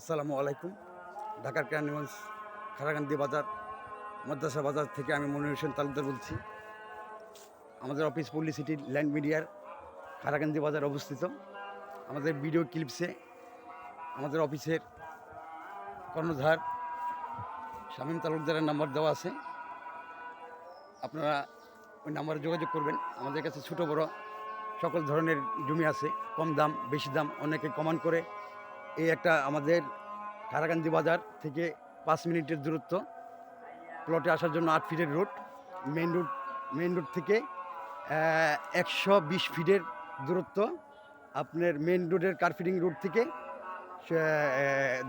আসসালামু আলাইকুম। ঢাকার কেরানীগঞ্জ খারাকান্দি বাজার, মাদ্রাসা বাজার থেকে আমি মনির হোসেন তালুকদার বলছি। আমাদের অফিস পল্লী সিটি ল্যান্ড মিডিয়ার খারাকান্দি বাজার অবস্থিত। আমাদের ভিডিও ক্লিপসে আমাদের অফিসের কর্ণধার শামীম তালুকদারের নাম্বার দেওয়া আছে। আপনারা ওই নাম্বারে যোগাযোগ করবেন। আমাদের কাছে ছোটো বড় সকল ধরনের জমি আছে। কম দাম, বেশি দাম অনেকে কমান করে এই একটা আমাদের কারাকান্দি বাজার থেকে পাঁচ মিনিটের দূরত্ব। প্লটে আসার জন্য আট ফিটের road main road main road থেকে একশো বিশ ফিটের দূরত্ব। আপনার মেন রোডের কারফিটিং রোড থেকে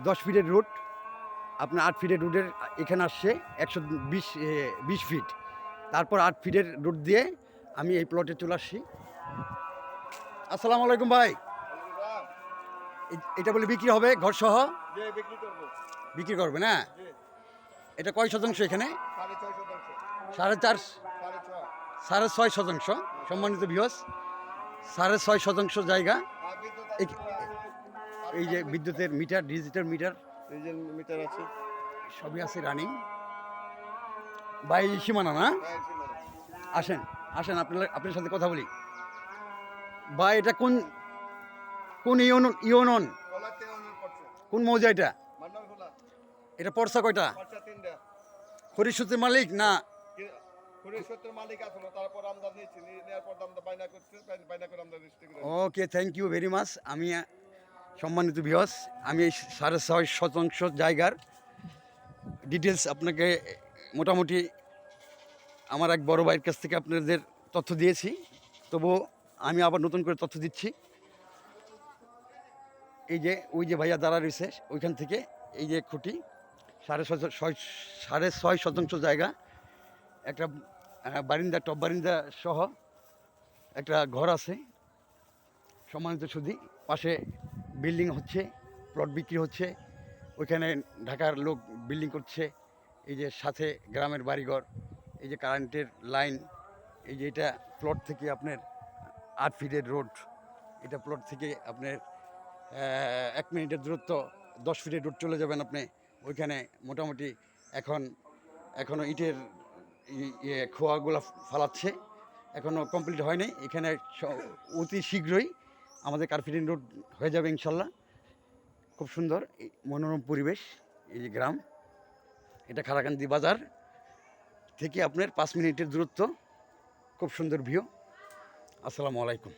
দশ ফিটের রোড আপনার আট ফিটের রোডের এখানে আসছে একশো বিশ বিশ ফিট তারপর আট ফিটের রোড দিয়ে আমি এই প্লটে চলে আসছি। আসসালামু আলাইকুম ভাই। এটা বলে বিক্রি হবে ঘর সহ বিক্রি করব। না? এটা কয় শতাংশ এখানে? সাড়ে চার? সাড়ে ছয়। শতাংশ সম্মানিত বিহস সাড়ে ছয় শতাংশ জায়গা। এই- এই যে বিদ্যুতের মিটার ডিজিটাল মিটার। মিটার আছে। সবই আছে রানিং বাই সীমানা না? হ্যাঁ আসেন আসেন আপনার আপনার সাথে কথা বলি। বা এটা কোন কোন ইউন ইউনন? পড়ছে। কোন মৌজা এটা? এটা পড়সা কয়টা? হরিসুতের মালিক না? Okay thank you very much আমি সম্মানিত বিহস আমি এই সাড়ে ছয় শতাংশ জায়গার ডিটেলস আপনাকে মোটামুটি আমার এক বড় ভাইয়ের কাছ থেকে আপনাদের তথ্য দিয়েছি। তবু আমি আবার নতুন করে তথ্য দিচ্ছি। এই যে, ওই যে ভাইয়া দাঁড়া রয়েছে, ওইখান থেকে এই যে খুঁটি, সাড়ে ছয় সাড়ে ছয় শতাংশ জায়গা, একটা বারিন্দা, টপ বারিন্দা সহ একটা ঘর আছে। সম্মানিত সুদী পাশে বিল্ডিং হচ্ছে, প্লট বিক্রি হচ্ছে, ওইখানে ঢাকার লোক বিল্ডিং করছে, এই যে সাথে গ্রামের বাড়িঘর, এই যে কারেন্টের লাইন, এই যে এটা প্লট থেকে আপনার আট ফিটের রোড, এটা প্লট থেকে আপনার এক মিনিটের দূরত্ব, দশ ফিটের রোড চলে যাবেন আপনি। ওইখানে মোটামুটি এখন এখনও ইটের ইয়ে খোয়াগুলো ফালাচ্ছে। এখনও কমপ্লিট হয়নি। এখানে অতি শীঘ্রই আমাদের কার্ফিটিং রোড হয়ে যাবে ইনশাল্লাহ। খুব সুন্দর মনোরম পরিবেশ, এই যে গ্রাম। এটা খারাকান্দি বাজার থেকে আপনার পাঁচ মিনিটের দূরত্ব। খুব সুন্দর ভিউ আসসালামু আলাইকুম।